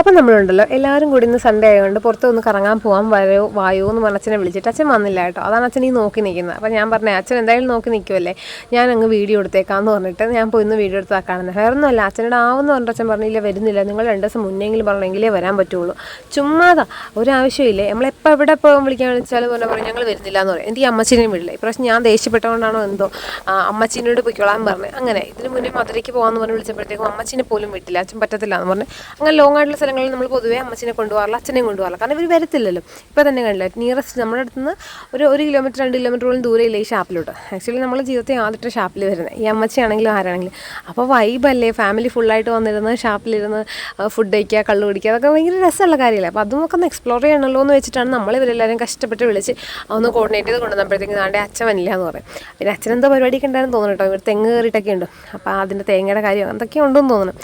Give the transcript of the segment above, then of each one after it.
അപ്പം നമ്മളുണ്ടല്ലോ എല്ലാവരും കൂടി ഇന്ന് സൺഡേ ആയതുകൊണ്ട് പുറത്ത് ഒന്ന് കറങ്ങാൻ പോകാൻ വരോ വായോ എന്ന് പറഞ്ഞ അച്ഛനെ വിളിച്ചിട്ട്. അച്ഛൻ വന്നില്ല കേട്ടോ. അതാണ് അച്ഛൻ ഈ നോക്കി നിൽക്കുന്നത്. അപ്പം ഞാൻ പറഞ്ഞേ അച്ഛൻ എന്തായാലും നോക്കി നിൽക്കുമല്ലേ ഞാൻ അങ്ങ് വീഡിയോ എടുത്തേക്കാന്ന് പറഞ്ഞിട്ട് ഞാൻ പോയി ഇന്ന് വീഡിയോ എടുത്താൽ കാണുന്നത് വേറെ ഒന്നുമല്ല അച്ഛനോട് ആവുമെന്ന് പറഞ്ഞിട്ട് അച്ഛൻ പറഞ്ഞില്ല വരുന്നില്ല. നിങ്ങൾ രണ്ട് ദിവസം മുന്നെങ്കിലും പറഞ്ഞെങ്കിലേ വരാൻ പറ്റുള്ളൂ. ചുമ്മാതാ ഒരാവശ്യമില്ലേ നമ്മളെപ്പോൾ എവിടെ പോകാൻ വിളിക്കാൻ വിളിച്ചാലും പറഞ്ഞാൽ പറയും ഞങ്ങൾ വരുന്നില്ല എന്ന് പറയും. എനിക്ക് അമ്മച്ചീനെയും വിടില്ല. ഇപ്രാവശ്യം ഞാൻ ദേഷ്യപ്പെട്ടുകൊണ്ടാണോ എന്തോ അമ്മച്ചീനോട് പൊയ്ക്കോളാൻ പറഞ്ഞു. അങ്ങനെ ഇതിന് മുന്നേ മധുരയ്ക്ക് പോകാമെന്ന് പറഞ്ഞ് വിളിച്ചപ്പോഴത്തേക്കും അമ്മച്ചീനെ പോലും വിട്ടില്ല. അച്ഛൻ പറ്റത്തില്ല എന്ന് പറഞ്ഞ്. അങ്ങനെ ലോങ് ആയിട്ടുള്ള സ്ഥലങ്ങളിൽ നമ്മൾ പൊതുവേ അമ്മച്ചിനെ കൊണ്ടുപോകാറില്ല അച്ഛനെയും കൊണ്ടുപോകാറില്ല. കാരണം ഇവർ വരത്തില്ലല്ലോ. ഇപ്പോൾ തന്നെ കണ്ടില്ല നിയറസ്റ്റ് നമ്മുടെ അടുത്ത് നിന്ന് ഒരു ഒരു കിലോമീറ്റർ രണ്ട് കിലോമീറ്ററോളം ദൂരെയില്ല ഈ ഷാപ്പിലോട്ട് ആക്ച്വലി നമ്മൾ ജീവിതത്തെ ആദ്യത്തെ ഷാപ്പിൽ വരുന്നത് ഈ അമ്മച്ചിയാണെങ്കിലും ആരാണെങ്കിലും. അപ്പോൾ വൈബല്ലേ ഫാമിലി ഫുള്ളായിട്ട് വന്നിരുന്ന് ഷാപ്പിലിരുന്ന് ഫുഡ് കഴിക്കുക കള്ളു കുടിക്കുക അതൊക്കെ ഭയങ്കര രസമുള്ള കാര്യമല്ലേ. അപ്പോൾ അതുമൊക്കെ ഒന്ന് എക്സ്പ്ലോർ ചെയ്യണമല്ലോ എന്ന് വെച്ചിട്ടാണ് നമ്മൾ ഇവരെല്ലാവരും കഷ്ടപ്പെട്ട് വിളിച്ച് ഒന്ന് കോർഡിനേറ്റ് ചെയ്ത് കൊണ്ടുവന്നപ്പോഴത്തേക്കും നാടേ അച്ഛൻ വന്നില്ല എന്ന് പറയും. പിന്നെ അച്ഛനെന്തോ പരിപാടിയൊക്കെ ഉണ്ടായിരുന്നു തോന്നുന്നു കേട്ടോ. ഇവർ തെങ്ങ് കയറിയിട്ടൊക്കെ ഉണ്ട് അപ്പോൾ അതിന്റെ തേങ്ങയുടെ കാര്യം എന്തൊക്കെ ഉണ്ടെന്ന് തോന്നുന്നു.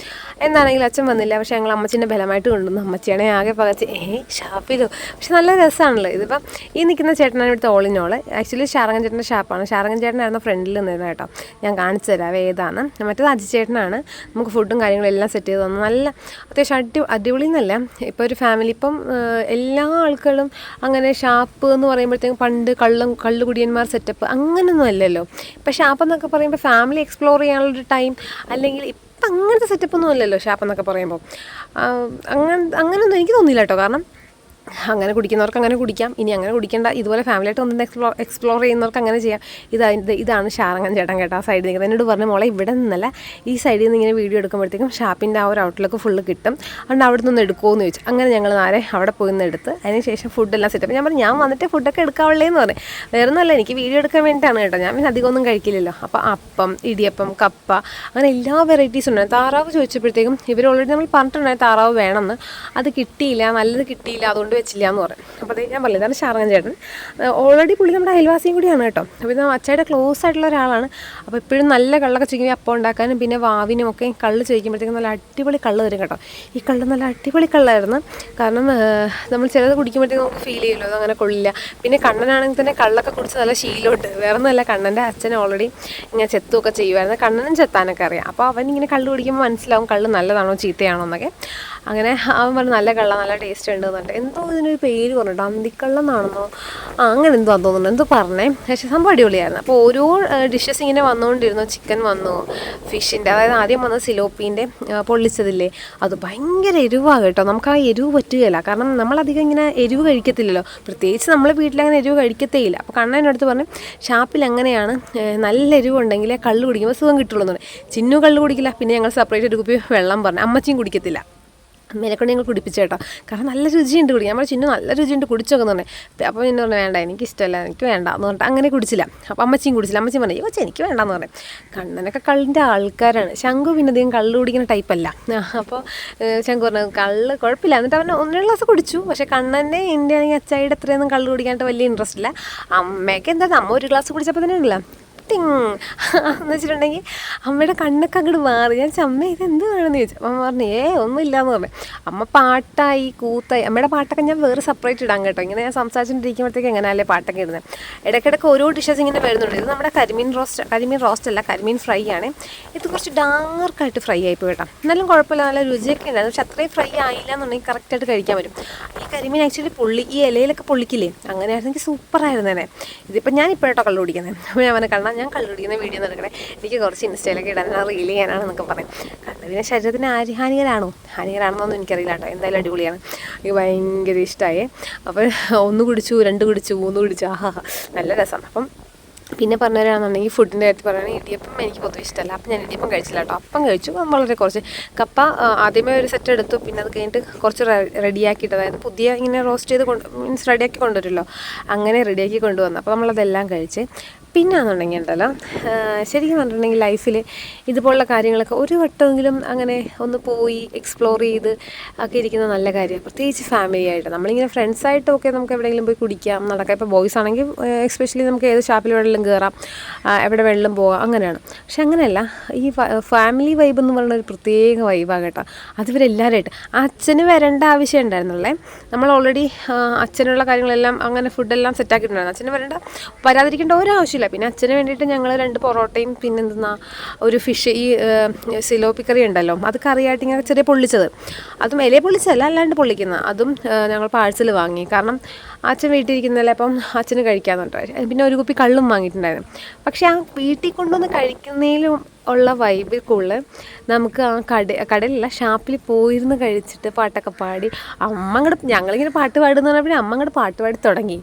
എന്താണെങ്കിലും അച്ഛൻ വന്നില്ല. പക്ഷേ ഞങ്ങൾ അമ്മച്ചിന്റെ ബലമായിട്ട് കൊണ്ടുവന്നു അമ്മച്ചിയാണെ ആകെ പകച്ച് ഏ ഷാപ്പിലോ പക്ഷെ നല്ല രസമാണല്ലോ ഇതിപ്പം ഈ നിൽക്കുന്ന ചേട്ടനാണ് ഇവിടുത്തെ ഓളിനോൾ ആക്ച്വലി ഷാറങ്ങൻ ചേട്ടന്റെ ഷാപ്പാണ്. ഷാറങ്ങൻ ചേട്ടനായിരുന്നു ഫ്രണ്ടിൽ നിന്നിരുന്നത് കേട്ടോ. ഞാൻ കാണിച്ചു തരാം ഏതാണ്. മറ്റേത് അജി ചേട്ടനാണ്. നമുക്ക് ഫുഡും കാര്യങ്ങളും എല്ലാം സെറ്റ് ചെയ്ത് തന്നു. നല്ല അത്യാവശ്യം അടി അടിപൊളി എന്നല്ല. ഇപ്പോൾ ഒരു ഫാമിലി ഇപ്പം എല്ലാ ആൾക്കാരും അങ്ങനെ ഷാപ്പ് എന്ന് പറയുമ്പോഴത്തേക്കും പണ്ട് കള്ളും കള്ളുകുടിയന്മാർ സെറ്റപ്പ് അങ്ങനെയൊന്നും അല്ലല്ലോ. ഇപ്പം ഷാപ്പ് എന്നൊക്കെ പറയുമ്പോൾ ഫാമിലി എക്സ്പ്ലോർ ചെയ്യാനുള്ളൊരു ടൈം അല്ലെങ്കിൽ ഇപ്പം അങ്ങനത്തെ സെറ്റപ്പൊന്നും അല്ലല്ലോ ഷാപ്പ് എന്നൊക്കെ പറയുമ്പോൾ അങ്ങനെ അങ്ങനെയൊന്നും എനിക്ക് തോന്നിയില്ല കേട്ടോ കാരണം അങ്ങനെ കുടിക്കുന്നവർക്ക് അങ്ങനെ കുടിക്കാം. ഇനി അങ്ങനെ കുടിക്കേണ്ട. ഇതുപോലെ ഫാമിലിയായിട്ട് ഒന്ന് എക്സ്പ്ലോർ എക്സ്പ്ലോർ ചെയ്യുന്നവർക്ക് അങ്ങനെ ചെയ്യാം. ഇതാ ഇത് ഇതാണ് ഷാറങ്ങൻ ചേട്ടൻ കേട്ടോ ആ സൈഡിൽ നിൽക്കുന്നത് എന്നോട് പറഞ്ഞ മോളെ ഇവിടെ നിന്നല്ല. ഈ സൈഡിൽ നിന്ന് ഇങ്ങനെ വീഡിയോ എടുക്കുമ്പോഴത്തേക്കും ഷാപ്പിന്റെ ആ ഒരു ഔട്ട്ലുക്ക് ഫുള്ള് കിട്ടും. അതുകൊണ്ട് അവിടെ നിന്ന് എടുക്കുമോ എന്ന് ചോദിച്ചു. അങ്ങനെ ഞങ്ങൾ നേരെ അവിടെ പോയി നിന്ന് എടുത്ത് അതിന് ശേഷം ഫുഡെല്ലാം സെറ്റ് ഞാൻ പറഞ്ഞു ഞാൻ വന്നിട്ട് ഫുഡൊക്കെ എടുക്കാവുള്ളേന്ന് പറഞ്ഞു. വേറെ ഒന്നുമല്ല എനിക്ക് വീഡിയോ എടുക്കാൻ വേണ്ടിയിട്ടാണ് കേട്ടോ. ഞാൻ പിന്നെ അധികം ഒന്നും കഴിക്കില്ലല്ലോ. അപ്പോൾ അപ്പം ഇടിയപ്പം കപ്പ അങ്ങനെ എല്ലാ വെറൈറ്റീസ് ഉണ്ടായിരുന്നു താറാവ് ചോദിച്ചപ്പോഴത്തേക്കും ഇവർ ഓൾറെഡി നമ്മൾ പറഞ്ഞിട്ടുണ്ടായിരുന്നു താറാവ് വേണമെന്ന്. അത് കിട്ടിയില്ല നല്ലത് കിട്ടിയില്ല. അതുകൊണ്ട് വെച്ചില്ല എന്ന് പറയും അപ്പോൾ ഞാൻ പറഞ്ഞില്ല ഇതാണ് ഷാറങ്ങൻ ചേട്ടൻ ഓൾറെഡി പുള്ളി നമ്മുടെ അയൽവാസിയും കൂടിയാണ് കേട്ടോ. അപ്പോൾ ഇത് അച്ചായുടെ ക്ലോസ് ആയിട്ടുള്ള ഒരാളാണ്. അപ്പോൾ എപ്പോഴും നല്ല കള്ളൊക്കെ ചോദിക്കുമ്പോൾ അപ്പം ഉണ്ടാക്കാനും പിന്നെ വാവിനും ഒക്കെ കള്ള് ചോദിക്കുമ്പോഴത്തേക്കും നല്ല അടിപൊളി കള്ള് തരും കേട്ടോ. ഈ കള്ള് നല്ല അടിപൊളി കള്ളായിരുന്നു. കാരണം നമ്മൾ ചിലത് കുടിക്കുമ്പോഴത്തേക്കും നമുക്ക് ഫീൽ ചെയ്യുമല്ലോ അങ്ങനെ കൊള്ളില്ല. പിന്നെ കണ്ണനാണെങ്കിൽ തന്നെ കള്ളൊക്കെ കുടിച്ച് നല്ല ശീലമുണ്ട്. വേറെ ഒന്നുമല്ല കണ്ണന്റെ അച്ഛൻ ഓൾറെഡി ഇങ്ങനെ ചെത്തുമൊക്കെ ചെയ്യുമായിരുന്നു കണ്ണനും ചെത്താനൊക്കെ അറിയാം. അപ്പോൾ അവൻ ഇങ്ങനെ കള്ള് കുടിക്കുമ്പോൾ മനസ്സിലാവും കള്ള് നല്ലതാണോ ചീത്തയാണോ എന്നൊക്കെ. അങ്ങനെ അവൻ പറഞ്ഞു നല്ല കള്ള നല്ല ടേസ്റ്റ് ഉണ്ട് എന്നുണ്ട്. എന്തോ ഇതിനൊരു പേര് പറഞ്ഞു അന്തിക്കള്ളം എന്നാണെന്നോ ആ അങ്ങനെ എന്തോ തോന്നുന്നു എന്തോ പറഞ്ഞേ. പക്ഷേ സംഭവം അടിപൊളിയായിരുന്നു. അപ്പോൾ ഓരോ ഡിഷസ് ഇങ്ങനെ വന്നുകൊണ്ടിരുന്നു ചിക്കൻ വന്നു ഫിഷിന്റെ അതായത് ആദ്യം വന്ന സിലോപ്പീന്റെ പൊള്ളിച്ചതില്ലേ. അത് ഭയങ്കര എരിവാണ് കേട്ടോ. നമുക്ക് ആ എരിവ് പറ്റുകയില്ല. കാരണം നമ്മളധികം ഇങ്ങനെ എരിവ് കഴിക്കത്തില്ലല്ലോ. പ്രത്യേകിച്ച് നമ്മൾ വീട്ടിലങ്ങനെ എരിവ് കഴിക്കത്തേ ഇല്ല അപ്പോൾ കണ്ണന്റെ അടുത്ത് പറഞ്ഞു ഷാപ്പിൽ അങ്ങനെയാണ് നല്ല എരിവുണ്ടെങ്കിലേ കള്ള് കുടിക്കുമ്പോൾ സുഖം കിട്ടുള്ളൂ എന്ന് പറഞ്ഞു. ചിന്നു കള്ള് കുടിക്കില്ല. പിന്നെ ഞങ്ങൾ സെപ്പറേറ്റ് ഒരു കുപ്പി വെള്ളം പറഞ്ഞു. അമ്മച്ചിയും കുടിക്കത്തില്ല. അമ്മേനെ കൊണ്ട് ഞങ്ങൾ കുടിപ്പിച്ചു കാരണം നല്ല രുചിയുണ്ട് കുടിക്കാൻ നമ്മുടെ ചിന്നു നല്ല രുചിയുണ്ട് കുടിച്ചൊക്കെ തന്നെ അപ്പോൾ പിന്നെ പറഞ്ഞു വേണ്ട എനിക്ക് ഇഷ്ടമല്ല എനിക്ക് വേണ്ട എന്ന് പറഞ്ഞിട്ട് അങ്ങനെ കുടിച്ചില്ല. അപ്പോൾ അമ്മച്ചിയും കുടിച്ചില്ല. അമ്മച്ചി പറഞ്ഞു കൊച്ചി എനിക്ക് വേണ്ടെന്ന് പറഞ്ഞു. കണ്ണനൊക്കെ കള്ളിന്റെ ആൾക്കാരാണ്. ശംഖു പിന്നെ അധികം കള്ള് കുടിക്കുന്ന ടൈപ്പല്ല അപ്പോൾ ശംഖു പറഞ്ഞു കള്ള് കുഴപ്പമില്ല എന്നിട്ട് അവൻ ഒന്നര ഗ്ലാസ് കുടിച്ചു. പക്ഷേ കണ്ണന്റെ എന്റെ ആണെങ്കിൽ അച്ചായിട്ട് അത്രയൊന്നും കള്ള് കുടിക്കാനായിട്ട് വലിയ ഇൻട്രസ്റ്റ് ഇല്ല. അമ്മയ്ക്ക് എന്താ അമ്മ ഒരു ഗ്ലാസ് കുടിച്ചപ്പോൾ തന്നെ ഉണ്ടല്ലോ. ടിങ് എന്ന് വെച്ചിട്ടുണ്ടെങ്കിൽ അമ്മയുടെ കണ്ണൊക്കെ അങ്ങോട്ട് മാറി. ഞാൻ ചമ്മ ഇത് എന്ത് വേണമെന്ന് ചോദിച്ചു. അമ്മ പറഞ്ഞു ഏ ഒന്നുമില്ല എന്ന് പറഞ്ഞു. അമ്മ പാട്ടായി കൂത്തായി. അമ്മയുടെ പാട്ടൊക്കെ ഞാൻ വേറെ സെപ്പറേറ്റ് ഇടാൻ കേട്ടോ. ഇങ്ങനെ ഞാൻ സംസാരിച്ചുകൊണ്ടിരിക്കുമ്പോഴത്തേക്ക് എങ്ങനെയല്ലേ പാട്ടൊക്കെ ഇടുന്നത് ഇടയ്ക്കിടയ്ക്ക് ഓരോ ഡിഷസ് ഇങ്ങനെ വരുന്നുണ്ട്. ഇത് നമ്മുടെ കരിമീൻ റോസ്റ്റ് കരിമീൻ റോസ്റ്റ് അല്ല കരിമീൻ ഫ്രൈ ആണ്. ഇത് കുറച്ച് ഡാർക്കായിട്ട് ഫ്രൈ ആയിപ്പോയി കേട്ടോ. എന്നാലും കുഴപ്പമില്ല നല്ല രുചിയൊക്കെ ഉണ്ടായിരുന്നു പക്ഷെ അത്രയും ഫ്രൈ ആയില്ല എന്നുണ്ടെങ്കിൽ കറക്റ്റായിട്ട് കഴിക്കാൻ പറ്റും. ഈ കരിമീൻ ആക്ച്വലി പൊള്ളി ഈ ഇലയിലൊക്കെ പൊള്ളിക്കില്ലേ? അങ്ങനെയായിരുന്നെങ്കിൽ സൂപ്പറായിരുന്നേനെ ഇതിപ്പോൾ ഞാൻ ഇപ്പോഴാട്ടോ കള്ളു കുടിക്കുന്നത് അപ്പോൾ ഞാൻ കണ്ടാൽ ഞാൻ കള്ളു വീഡിയോ നടക്കണേ എനിക്ക് കുറച്ച് ഇൻസ്റ്റയിലൊക്കെ ഇടാൻ റീൽ ചെയ്യാനാണ് പറയും. കള്ളു പിന്നെ ശരീരത്തിന് ആര് ഹാനികരാണോ ഹാനികരാണെന്നൊന്നും എനിക്കറിയില്ല കേട്ടോ. എന്തായാലും അടിപൊളിയാണ്. എനിക്ക് ഭയങ്കര ഇഷ്ടമായി അപ്പോൾ ഒന്ന് കുടിച്ചു രണ്ട് കുടിച്ചു മൂന്ന് കുടിച്ചു. ആഹാ നല്ല രസമാണ്. അപ്പം പിന്നെ പറഞ്ഞവരാണെന്നുണ്ടെങ്കിൽ ഫുഡിന്റെ കാര്യത്തിൽ പറയുകയാണെങ്കിൽ ഇടിയപ്പം എനിക്ക് പൊതുവെ ഇഷ്ടമല്ല. അപ്പം ഞാൻ ഇടിയപ്പം കഴിച്ചില്ല കേട്ടോ. അപ്പം കഴിച്ചു. വളരെ കുറച്ച് കപ്പ ആദ്യമേ ഒരു സെറ്റ് എടുത്തു. പിന്നെ അത് കഴിഞ്ഞിട്ട് കുറച്ച് റെഡിയാക്കിയിട്ട് അതായത് പുതിയ ഇങ്ങനെ റോസ്റ്റ് ചെയ്ത് കൊണ്ട് മീൻസ് റെഡിയാക്കി കൊണ്ടുവരുമല്ലോ അങ്ങനെ റെഡിയാക്കി കൊണ്ടുവന്നു. അപ്പോൾ നമ്മളതെല്ലാം കഴിച്ച് പിന്നെ ആണെന്നുണ്ടെങ്കിൽ ഉണ്ടല്ലോ ശരിക്കും പറഞ്ഞിട്ടുണ്ടെങ്കിൽ ലൈഫിൽ ഇതുപോലുള്ള കാര്യങ്ങളൊക്കെ ഒരു വട്ടമെങ്കിലും അങ്ങനെ ഒന്ന് പോയി എക്സ്പ്ലോർ ചെയ്ത് ഒക്കെ ഇരിക്കുന്ന നല്ല കാര്യമാണ്. പ്രത്യേകിച്ച് ഫാമിലി ആയിട്ട്. നമ്മളിങ്ങനെ ഫ്രണ്ട്സായിട്ടൊക്കെ നമുക്ക് എവിടെയെങ്കിലും പോയി കുടിക്കാം നടക്കാം. ഇപ്പോൾ ബോയ്സ് ആണെങ്കിൽ എക്സ്പെഷ്യലി നമുക്ക് ഏത് ഷാപ്പിൽ വെള്ളം കയറാം എവിടെ വെള്ളം പോകാം അങ്ങനെയാണ്. പക്ഷെ അങ്ങനെയല്ല. ഈ ഫാമിലി വൈബ് എന്ന് പറയുന്ന ഒരു പ്രത്യേക വൈബാണ് കേട്ടോ. അത് ഇവരെല്ലാവരുമായിട്ട് അച്ഛന് വരേണ്ട ആവശ്യം ഉണ്ടായിരുന്നുള്ളേ. നമ്മൾ ഓൾറെഡി അച്ഛനുള്ള കാര്യങ്ങളെല്ലാം അങ്ങനെ ഫുഡെല്ലാം സെറ്റാക്കിയിട്ടുണ്ടായിരുന്നു അച്ഛന് വരേണ്ട വരാതിരിക്കേണ്ട ഒരാവശ്യമില്ല. കഴിച്ചില്ല പിന്നെ അച്ഛന് വേണ്ടിയിട്ട് ഞങ്ങൾ രണ്ട് പൊറോട്ടയും പിന്നെ ഒരു ഫിഷ് ഈ സിലോപ്പി കറി ഉണ്ടല്ലോ. അത് കറിയായിട്ട് ഇങ്ങനെ ചെറിയ പൊള്ളിച്ചത്. അതും ഇല പൊള്ളിച്ചതല്ല അല്ലാണ്ട് പൊള്ളിക്കുന്ന. അതും ഞങ്ങൾ പാഴ്സൽ വാങ്ങി. കാരണം അച്ഛൻ വീട്ടിലിരിക്കുന്നതല്ലേ അപ്പം അച്ഛന് കഴിക്കാമെന്നുണ്ടായി പിന്നെ ഒരു കുപ്പി കള്ളും വാങ്ങിയിട്ടുണ്ടായിരുന്നു. പക്ഷേ ആ വീട്ടിൽ കൊണ്ടുവന്ന് കഴിക്കുന്നതിലും ഉള്ള വൈബിൽ കൂടുതൽ നമുക്ക് ആ കട കടലില്ല ഷാപ്പിൽ പോയിരുന്ന് കഴിച്ചിട്ട് പാട്ടൊക്കെ പാടി അമ്മ അങ്ങോട്ട് ഞങ്ങളിങ്ങനെ പാട്ട് പാടുന്ന പറഞ്ഞപ്പോൾ അമ്മ അങ്ങോട്ട് പാട്ട് പാടി തുടങ്ങി.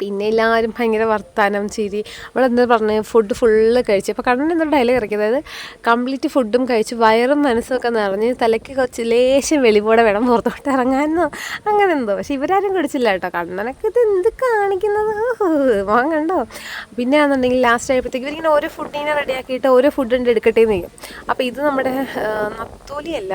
പിന്നെ എല്ലാവരും ഭയങ്കര വർത്താനം ചിരി. നമ്മളെന്താ പറഞ്ഞത് ഫുഡ് ഫുള്ള് കഴിച്ചു. അപ്പോൾ കണ്ണൻ എന്തൊരു ഡയലോഗ് ഇറക്കി. അതായത് കംപ്ലീറ്റ് ഫുഡും കഴിച്ച് വയറും മനസ്സും ഒക്കെ നിറഞ്ഞ് തലയ്ക്ക് കുറച്ച് ലേശം വെളിപോടെ വേണം പുറത്തോട്ട് ഇറങ്ങാനോ? അങ്ങനെ എന്തോ. പക്ഷെ ഇവരാരും കുടിച്ചില്ല കേട്ടോ. കണ്ണനൊക്കെ ഇത് എന്ത് കാണിക്കുന്നത്? മോൻ കണ്ടോ? പിന്നെ ആണെന്നുണ്ടെങ്കിൽ ലാസ്റ്റ് ആയപ്പോഴത്തേക്ക് ഇവരിങ്ങനെ ഓരോ ഫുഡിനെ റെഡിയാക്കിയിട്ട് ഓരോ ഫുഡ് ഉണ്ട് എടുക്കട്ടെ എന്ന് ചെയ്യും. അപ്പോൾ ഇത് നമ്മുടെ നത്തോലിയല്ല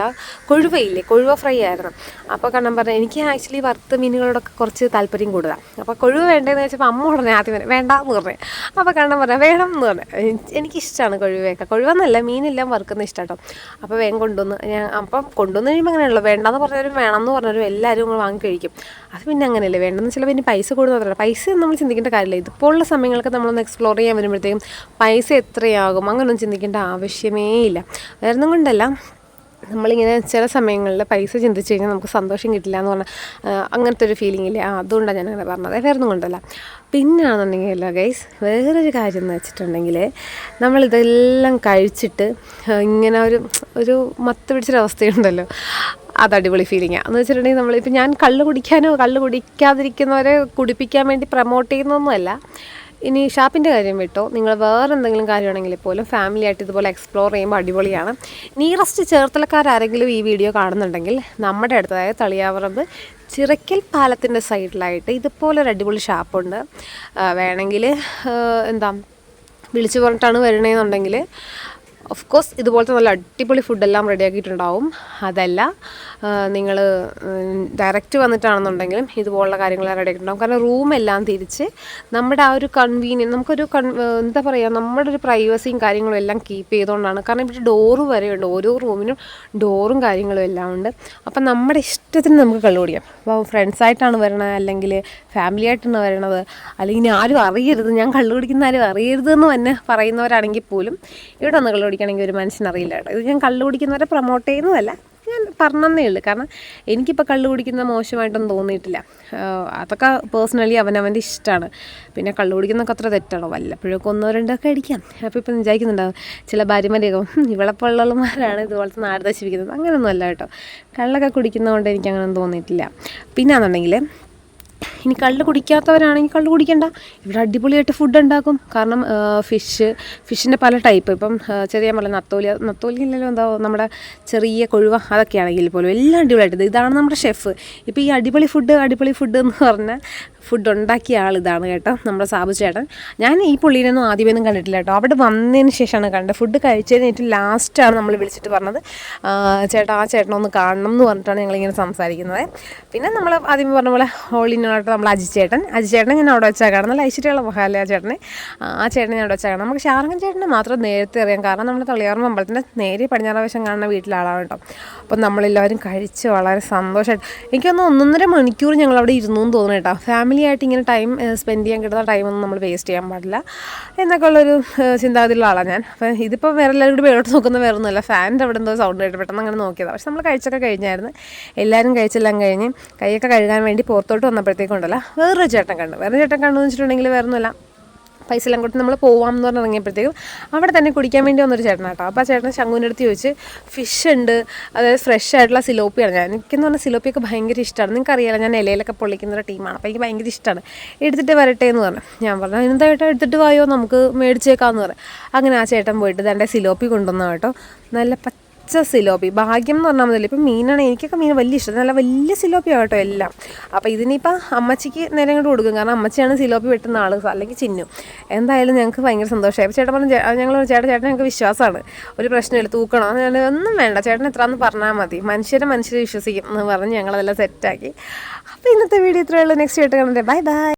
കൊഴുവയില്ലേ? കൊഴുവ ഫ്രൈ ആയിരുന്നു. അപ്പോൾ കണ്ണൻ പറഞ്ഞു എനിക്ക് ആക്ച്വലി വറുത്ത മീനുകളോടൊക്കെ കുറച്ച് താല്പര്യം കൂടുതലാണ് അപ്പോൾ കൊഴുവ വേണ്ടതെന്ന് വെച്ചപ്പോൾ അമ്മ ഉടനെ ആദ്യം പറഞ്ഞു വേണ്ട എന്ന് പറഞ്ഞു. അപ്പോൾ കണ്ണൻ പറഞ്ഞു വേണം എന്ന് പറഞ്ഞു. എനിക്ക് എനിക്കിഷ്ടമാണ് കൊഴുവയൊക്കെ. കൊഴുവെന്നല്ല മീനെല്ലാം വറുക്കുന്ന ഇഷ്ടം കേട്ടോ അപ്പോൾ വേഗം കൊണ്ടുവന്ന് ഞാൻ അപ്പം കൊണ്ടുവന്ന് കഴിയുമ്പോൾ അങ്ങനെയുള്ളൂ വേണ്ടെന്ന് പറഞ്ഞവരും വേണം എന്ന് പറഞ്ഞവരും എല്ലാവരും നമ്മൾ വാങ്ങി കഴിക്കും. അത് പിന്നെ അങ്ങനെയല്ലേ വേണ്ടെന്ന് ചിലപ്പോൾ ഇനി പൈസ കൂടുതൽ പൈസ നമ്മൾ ചിന്തിക്കേണ്ട കാര്യമില്ല. ഇതുപോലുള്ള സമയങ്ങളൊക്കെ നമ്മളൊന്ന് എക്സ്പ്ലോർ ചെയ്യാൻ വരുമ്പോഴത്തേക്കും പൈസ എത്രയാകും അങ്ങനെയൊന്നും ചിന്തിക്കേണ്ട ആവശ്യമേ ഇല്ല. വേറെ ഒന്നും കൊണ്ടല്ല. നമ്മളിങ്ങനെ ചില സമയങ്ങളിൽ പൈസ ചിന്തിച്ച് കഴിഞ്ഞാൽ നമുക്ക് സന്തോഷം കിട്ടില്ല എന്ന് പറഞ്ഞാൽ അങ്ങനത്തെ ഒരു ഫീലിംഗ് ഇല്ലേ അതുകൊണ്ടാണ് ഞാൻ അങ്ങനെ പറഞ്ഞത്. വേറെ ഒന്നും കൊണ്ടല്ല. പിന്നാണെന്നുണ്ടെങ്കിലോ ഗൈസ് വേറൊരു കാര്യം എന്ന് വെച്ചിട്ടുണ്ടെങ്കിൽ നമ്മളിതെല്ലാം കഴിച്ചിട്ട് ഇങ്ങനെ ഒരു ഒരു മത്ത് പിടിച്ചൊരവസ്ഥയുണ്ടല്ലോ. അത് അടിപൊളി ഫീലിംഗാണ് എന്ന് വെച്ചിട്ടുണ്ടെങ്കിൽ നമ്മളിപ്പോൾ ഞാൻ കള്ള് കുടിക്കാനോ കള്ള് കുടിക്കാതിരിക്കുന്നവരെ കുടിപ്പിക്കാൻ വേണ്ടി പ്രൊമോട്ട് ചെയ്യുന്നൊന്നുമല്ല. ഇനി ഷാപ്പിന്റെ കാര്യം വിട്ടോ. നിങ്ങൾ വേറെ എന്തെങ്കിലും കാര്യമാണെങ്കിൽ പോലും ഫാമിലി ആയിട്ട് ഇതുപോലെ എക്സ്പ്ലോർ ചെയ്യുമ്പോൾ അടിപൊളിയാണ്. നിയറസ്റ്റ് ചേർത്തലക്കാരെങ്കിലും ഈ വീഡിയോ കാണുന്നുണ്ടെങ്കിൽ നമ്മുടെ അടുത്ത് അതായത് തളിയാവറമ്പ് ചിറക്കൽ പാലത്തിന്റെ സൈഡിലായിട്ട് ഇതുപോലെ ഒരു അടിപൊളി ഷാപ്പുണ്ട്. വേണമെങ്കിൽ എന്താ വിളിച്ചു പറഞ്ഞിട്ടാണ് വരണമെന്നുണ്ടെങ്കിൽ ഓഫ് കോഴ്സ് ഇതുപോലത്തെ നല്ല അടിപൊളി ഫുഡെല്ലാം റെഡിയാക്കിയിട്ടുണ്ടാവും. അതല്ല നിങ്ങൾ ഡയറക്റ്റ് വന്നിട്ടാണെന്നുണ്ടെങ്കിലും ഇതുപോലുള്ള കാര്യങ്ങളെല്ലാം റെഡിയാക്കിയിട്ടുണ്ടാവും. കാരണം റൂമെല്ലാം തിരിച്ച് നമ്മുടെ ആ ഒരു കൺവീനിയൻ നമുക്കൊരു കൺ എന്താ പറയുക നമ്മുടെ ഒരു പ്രൈവസിയും കാര്യങ്ങളും എല്ലാം കീപ്പ് ചെയ്തുകൊണ്ടാണ്. കാരണം ഇവിടെ ഡോറ് വരെയുണ്ട് ഓരോ റൂമിനും ഡോറും കാര്യങ്ങളും എല്ലാം ഉണ്ട്. അപ്പം നമ്മുടെ ഇഷ്ടത്തിന് നമുക്ക് കള്ളു കുടിക്കാം. അപ്പോൾ ഫ്രണ്ട്സായിട്ടാണ് വരണത് അല്ലെങ്കിൽ ഫാമിലി ആയിട്ടാണ് വരണത് അല്ലെങ്കിൽ ആരും അറിയരുത്. ഞാൻ കള്ളു കുടിക്കുന്ന ആരും അറിയരുത് എന്ന് തന്നെ പറയുന്നവരാണെങ്കിൽ പോലും ഇവിടെ വന്ന് കള്ളു കുടിക്കണമെങ്കിൽ ഒരു മനുഷ്യനറിയില്ല കേട്ടോ. ഇത് ഞാൻ കള്ളു കുടിക്കുന്നവരെ പ്രൊമോട്ട് ചെയ്യുന്നതല്ല. ഞാൻ പറഞ്ഞതേ ഉള്ളൂ. കാരണം എനിക്കിപ്പോൾ കള്ളു കുടിക്കുന്നത് മോശമായിട്ടൊന്നും തോന്നിയിട്ടില്ല. അതൊക്കെ പേഴ്സണലി അവനവന്റെ ഇഷ്ടമാണ്. പിന്നെ കള്ളു കുടിക്കുന്നതൊക്കെ അത്ര തെറ്റാണോ? വല്ലപ്പോഴൊക്കെ ഒന്നോ രണ്ടോ ഒക്കെ അടിക്കാം. അപ്പോൾ ഇപ്പം വിചാരിക്കുന്നുണ്ടാവും ചില ഭാര്യമാരെയൊക്കെ "ഹും, ഇവളെപ്പോഴുള്ളമാരാണ് ഇതുപോലത്തെ നാട് നശിപ്പിക്കുന്നത്. അങ്ങനെയൊന്നും അല്ല കേട്ടോ. കള്ളൊക്കെ കുടിക്കുന്നതുകൊണ്ട് എനിക്ക് അങ്ങനെ തോന്നിയിട്ടില്ല പിന്നെയാണെന്നുണ്ടെങ്കിൽ ഇനി കള്ള് കുടിക്കാത്തവരാണെങ്കിൽ കള്ള് കുടിക്കണ്ട. ഇവിടെ അടിപൊളിയായിട്ട് ഫുഡ് ഉണ്ടാക്കും. കാരണം ഫിഷ് ഫിഷിന്റെ പല ടൈപ്പ് ഇപ്പം ചെറിയ പോലെ നത്തോലി നത്തോലി ഇല്ലല്ലോ എന്താ നമ്മുടെ ചെറിയ കൊഴുവ അതൊക്കെയാണെങ്കിൽ പോലും എല്ലാം അടിപൊളിയായിട്ട്. ഇത് ഇതാണ് നമ്മുടെ ഷെഫ് ഇപ്പോൾ ഈ അടിപൊളി ഫുഡ് അടിപൊളി ഫുഡ് എന്ന് പറഞ്ഞാൽ ഫുഡ് ഉണ്ടാക്കിയ ആൾ ഇതാണ് കേട്ടോ നമ്മുടെ സാബു ചേട്ടൻ. ഞാൻ ഈ പുള്ളീനൊന്നും ആദ്യമൊന്നും കണ്ടിട്ടില്ല കേട്ടോ. അവിടെ വന്നതിന് ശേഷമാണ് കണ്ടത്. ഫുഡ് കഴിച്ചതിന് ഏറ്റവും ലാസ്റ്റാണ് നമ്മൾ വിളിച്ചിട്ട് പറഞ്ഞത്. ചേട്ടാ ആ ചേട്ടനൊന്ന് കാണണം എന്ന് പറഞ്ഞിട്ടാണ് ഞങ്ങളിങ്ങനെ സംസാരിക്കുന്നത്. പിന്നെ നമ്മൾ ആദ്യം പറഞ്ഞ പോലെ ഹോളിനോട്ട് നമ്മൾ അജി ചേട്ടൻ. അജി ചേട്ടനെ ഞാൻ അവിടെ വെച്ചാൽ കാണാം നല്ല ഐശ്വര്യമുള്ള മഹാലയ ചേട്ടനെ? ആ ചേട്ടനെ ഞാൻ അവിടെ വെച്ചാൽ കാണാം നമുക്ക് ഷാർഖൻ ചേട്ടനെ മാത്രം നേരത്തെ അറിയാം. കാരണം നമ്മൾ തളിയാറും അമ്പലത്തിന്റെ നേരെ പടിഞ്ഞാറ് വശം കാണുന്ന വീട്ടിലാളാണ് കേട്ടോ. അപ്പം നമ്മളെല്ലാവരും കഴിച്ച് വളരെ സന്തോഷമായിട്ട് എനിക്കൊന്ന് ഒന്നൊന്നര മണിക്കൂർ ഞങ്ങൾ അവിടെ ഇരുന്നു എന്ന് തോന്നുന്നു കേട്ടോ. ഫാമിലി ആയിട്ട് ഇങ്ങനെ ടൈം സ്പെൻഡ് ചെയ്യാൻ കിട്ടുന്ന ടൈമൊന്നും നമ്മൾ വേസ്റ്റ് ചെയ്യാൻ പാടില്ല എന്നൊക്കെ ഉള്ളൊരു ചിന്താഗതിയിലുള്ള ആളാണ് ഞാൻ. അപ്പം ഇതിപ്പോൾ വേറെ എല്ലാവരും കൂടി മേലോട്ട് നോക്കുന്ന വേറെ ഒന്നുമില്ല ഫാനിന്റെ അവിടെ എന്തോ സൗണ്ട് കേട്ട്. പെട്ടെന്ന് അങ്ങനെ നോക്കിയതാണ് പക്ഷെ നമ്മൾ കഴിച്ചൊക്കെ കഴിഞ്ഞായിരുന്നു. എല്ലാവരും കഴിച്ചെല്ലാം കഴിഞ്ഞ് കൈയൊക്കെ കഴുകാൻ വേണ്ടി പുറത്തോട്ട് വന്നപ്പോഴത്തേക്കുണ്ടല്ലോ വേറൊരു ചേട്ടൻ കണ്ടു. വേറൊരു ചേട്ടൻ കണ്ടു എന്ന് വെച്ചിട്ടുണ്ടെങ്കിൽ വേറെ ഒന്നുമില്ല പൈസ എല്ലാം കൊടുത്ത് നമ്മൾ പോവാം എന്ന് പറഞ്ഞ് ഇറങ്ങിയപ്പോഴത്തേക്കും അവിടെ തന്നെ കുടിക്കാൻ വേണ്ടി വന്നൊരു ചേട്ടനാട്ടോ. അപ്പോൾ ആ ചേട്ടൻ ശങ്കുവിന്റെ അടുത്ത് ചോദിച്ച് ഫിഷ് ഉണ്ട്. അതായത് ഫ്രഷ് ആയിട്ടുള്ള സിലോപ്പിയാണ്. ഞാൻ എനിക്കെന്ന് പറഞ്ഞാൽ സിലോപ്പിയൊക്കെ ഭയങ്കര ഇഷ്ടമാണ് നിങ്ങൾക്ക് അറിയാലോ ഞാൻ ഇലയിലൊക്കെ പൊള്ളിക്കുന്ന ഒരു ടീമാണ്. അപ്പോൾ എനിക്ക് ഭയങ്കര ഇഷ്ടമാണ് എടുത്തിട്ട് വരട്ടെ എന്ന് പറഞ്ഞു. ഞാൻ പറഞ്ഞു എന്തായിട്ടോ എടുത്തിട്ട് വായോ? നമുക്ക് മേടിച്ചേക്കാമെന്ന് പറഞ്ഞു. അങ്ങനെ ആ ചേട്ടൻ പോയിട്ട് തന്റെ സിലോപ്പി കൊണ്ടുവന്നു കേട്ടോ. നല്ല പച്ച പച്ച സിലോപ്പി. ഭാഗ്യം എന്ന് പറഞ്ഞാൽ മതി ഇപ്പം മീനാണ് എനിക്കൊക്കെ മീൻ വലിയ ഇഷ്ടം. നല്ല വലിയ സിലോപ്പി കേട്ടോ എല്ലാം. അപ്പോൾ ഇതിനിപ്പോൾ അമ്മച്ചിക്ക് നേരം കൊണ്ട് കൊടുക്കും. കാരണം അമ്മച്ചിയാണ് സിലോപ്പി വെട്ടുന്ന ആൾ അല്ലെങ്കിൽ ചിന്നു. എന്തായാലും ഞങ്ങൾക്ക് ഭയങ്കര സന്തോഷമായി ചേട്ടൻ പറഞ്ഞു ഞങ്ങൾ ചേട്ടൻ ചേട്ടൻ ഞങ്ങൾക്ക് വിശ്വാസമാണ്. ഒരു പ്രശ്നമില്ല തൂക്കണോ. ഞാൻ ഒന്നും വേണ്ട ചേട്ടൻ എത്രയാണെന്ന് പറഞ്ഞാൽ മതി. മനുഷ്യരെ മനുഷ്യരെ വിശ്വസിക്കും. എന്ന് പറഞ്ഞ് ഞങ്ങളതെല്ലാം സെറ്റാക്കി അപ്പോൾ ഇന്നത്തെ വീഡിയോ ഇത്രയുള്ളൂ നെക്സ്റ്റ് ആയിട്ട് കാണണ്ടേ ബൈ ബൈ